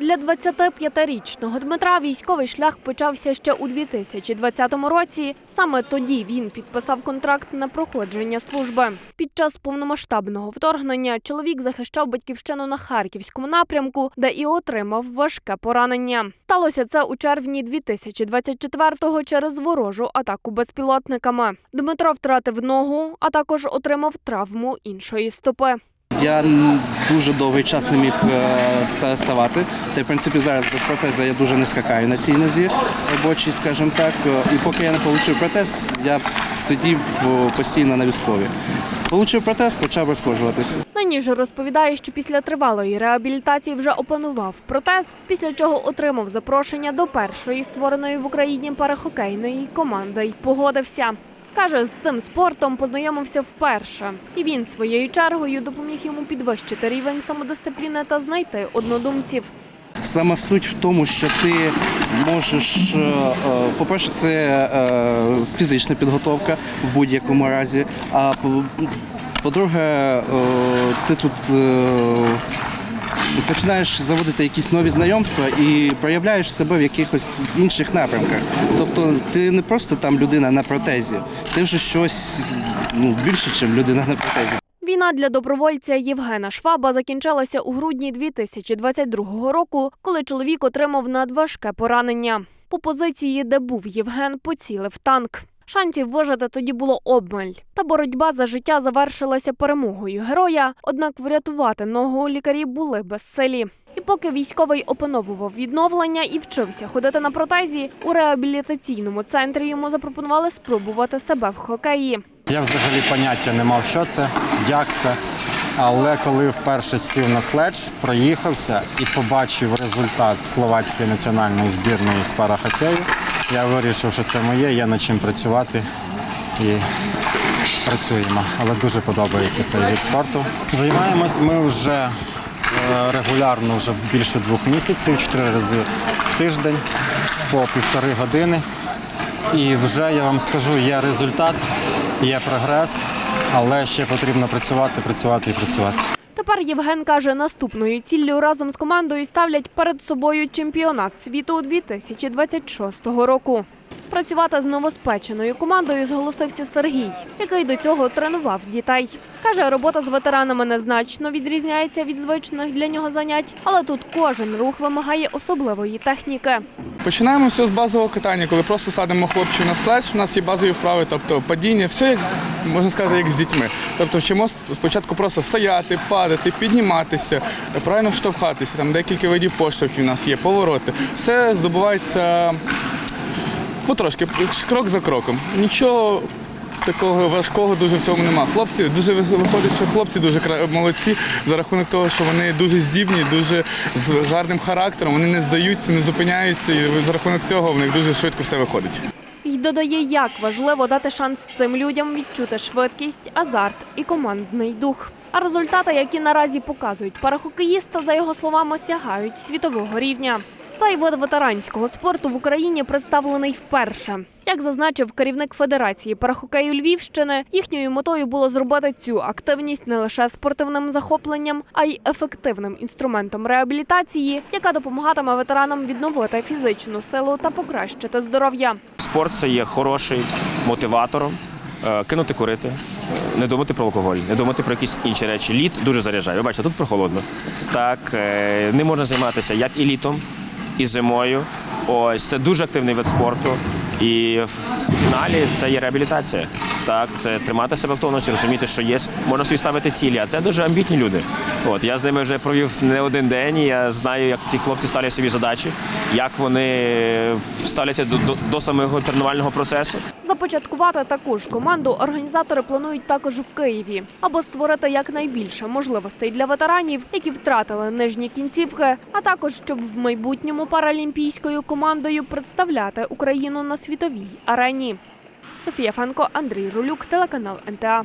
Для 25-річного Дмитра військовий шлях почався ще у 2020 році. Саме тоді він підписав контракт на проходження служби. Під час повномасштабного вторгнення чоловік захищав батьківщину на харківському напрямку, де і отримав важке поранення. Сталося це у червні 2024-го через ворожу атаку безпілотниками. Дмитро втратив ногу, а також отримав травму іншої стопи. Я дуже довгий час не міг е, ставати. Та в принципі зараз без протеза я дуже не скакаю на цій нозі робочій, скажімо так. І поки я не отримав протез, я сидів е, постійно на військові. Получив протез, почав розхожуватися. Нині ж розповідає, що після тривалої реабілітації вже опанував протез, після чого отримав запрошення до першої створеної в Україні парахокейної команди й погодився. Каже, з цим спортом познайомився вперше, і він своєю чергою допоміг йому підвищити рівень самодисципліни та знайти однодумців. Сама суть в тому, що ти можеш, е, е, по-перше, це е, фізична підготовка в будь-якому разі. А по- по-друге, ти тут починаєш заводити якісь нові знайомства і проявляєш себе в якихось інших напрямках. Тобто ти не просто там людина на протезі, ти вже щось ну, більше, ніж людина на протезі. Війна для добровольця Євгена Шваба закінчилася у грудні 2022 року, коли чоловік отримав надважке поранення. По позиції, де був Євген, поцілив танк. Шансів вижити тоді було обмаль. Та боротьба за життя завершилася перемогою героя. Однак врятувати ногу лікарі були безсилі. І поки військовий опановував відновлення і вчився ходити на протезі, у реабілітаційному центрі йому запропонували спробувати себе в хокеї. Я взагалі поняття не мав, що це, як це. Але коли вперше сів на следж, проїхався і побачив результат словацької національної збірної з парахокею, я вирішив, що це моє, є над чим працювати і працюємо. Але дуже подобається цей вид спорту. Займаємось ми вже е, регулярно, вже більше двох місяців, чотири рази в тиждень по півтори години. І вже я вам скажу, є результат, є прогрес, але ще потрібно працювати, працювати і працювати. Тепер Євген каже, наступною ціллю разом з командою ставлять перед собою чемпіонат світу 2026 року. Працювати з новоспеченою командою зголосився Сергій, який до цього тренував дітей. Каже, робота з ветеранами незначно відрізняється від звичних для нього занять, але тут кожен рух вимагає особливої техніки. Починаємо все з базового катання, коли просто садимо хлопців на следж, у нас є базові вправи, тобто падіння, все як можна сказати, як з дітьми. Тобто вчимо спочатку просто стояти, падати, підніматися, правильно штовхатися. Там декілька видів поштовхів у нас є, повороти. Все здобувається потрошки, крок за кроком. Нічого. Такого важкого дуже в цьому нема. Хлопці дуже виходить, що хлопці дуже молодці за рахунок того, що вони дуже здібні, дуже з гарним характером. Вони не здаються, не зупиняються, і за рахунок цього в них дуже швидко все виходить. І додає, як важливо дати шанс цим людям відчути швидкість, азарт і командний дух. А результати, які наразі показують парахокеїста, за його словами, сягають світового рівня. Цей вид ветеранського спорту в Україні представлений вперше. Як зазначив керівник Федерації парахокею Львівщини, їхньою метою було зробити цю активність не лише спортивним захопленням, а й ефективним інструментом реабілітації, яка допомагатиме ветеранам відновити фізичну силу та покращити здоров'я. Спорт це є хороший мотиватором. е, Кинути курити, не думати про алкоголь, не думати про якісь інші речі. Літ дуже заряджає. Ви бачите, тут прохолодно. Так, не можна займатися як і літом, і зимою. Ось це дуже активний вид спорту. І в фіналі це є реабілітація. Так, це тримати себе в тонусі, розуміти, що є, можна собі ставити цілі, а це дуже амбітні люди. От я з ними вже провів не один день. і Я знаю, як ці хлопці ставлять собі задачі, як вони ставляться до, до, до самого тренувального процесу. Започаткувати таку ж команду організатори планують також в Києві, аби створити якнайбільше можливостей для ветеранів, які втратили нижні кінцівки, а також щоб в майбутньому паралімпійською командою представляти Україну на світовій арені. Софія Фенко, Андрій Рулюк, телеканал НТА.